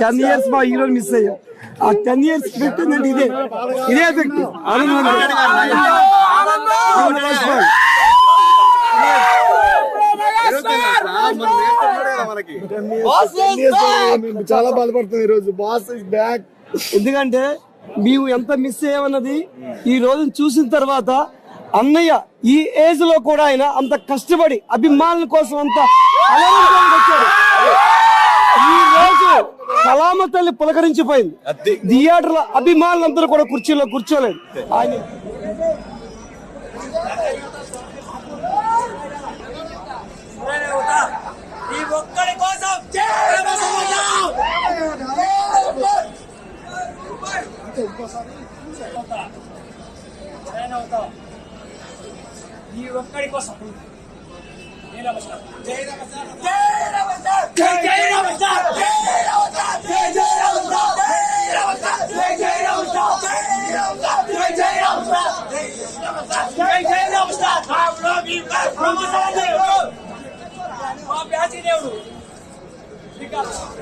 Ten years మా hero miss అయ్యాం ఆ టెన్ ఇయర్స్ పెట్టిందంటే ఇదే ఇదే ఎఫెక్ట్ చాలా బాధపడుతుంది ఈ రోజు బాస్ ఇస్ బ్యాక్ ఎందుకంటే మేము ఎంత మిస్ అయ్యామన్నది ఈ రోజు చూసిన తర్వాత అన్నయ్య ఈ ఏజ్లో కూడా ఆయన అంత కష్టపడి అభిమానుల కోసం అంత రోజు కలామ తల్లి పులకరించిపోయింది. థియేటర్లో అభిమానులందరూ కూడా కుర్చీలో కూర్చోలేదు. ఆయన ఈ ఒక్కడి కోసం. జై కోసం జై రమేష్ Obrigado.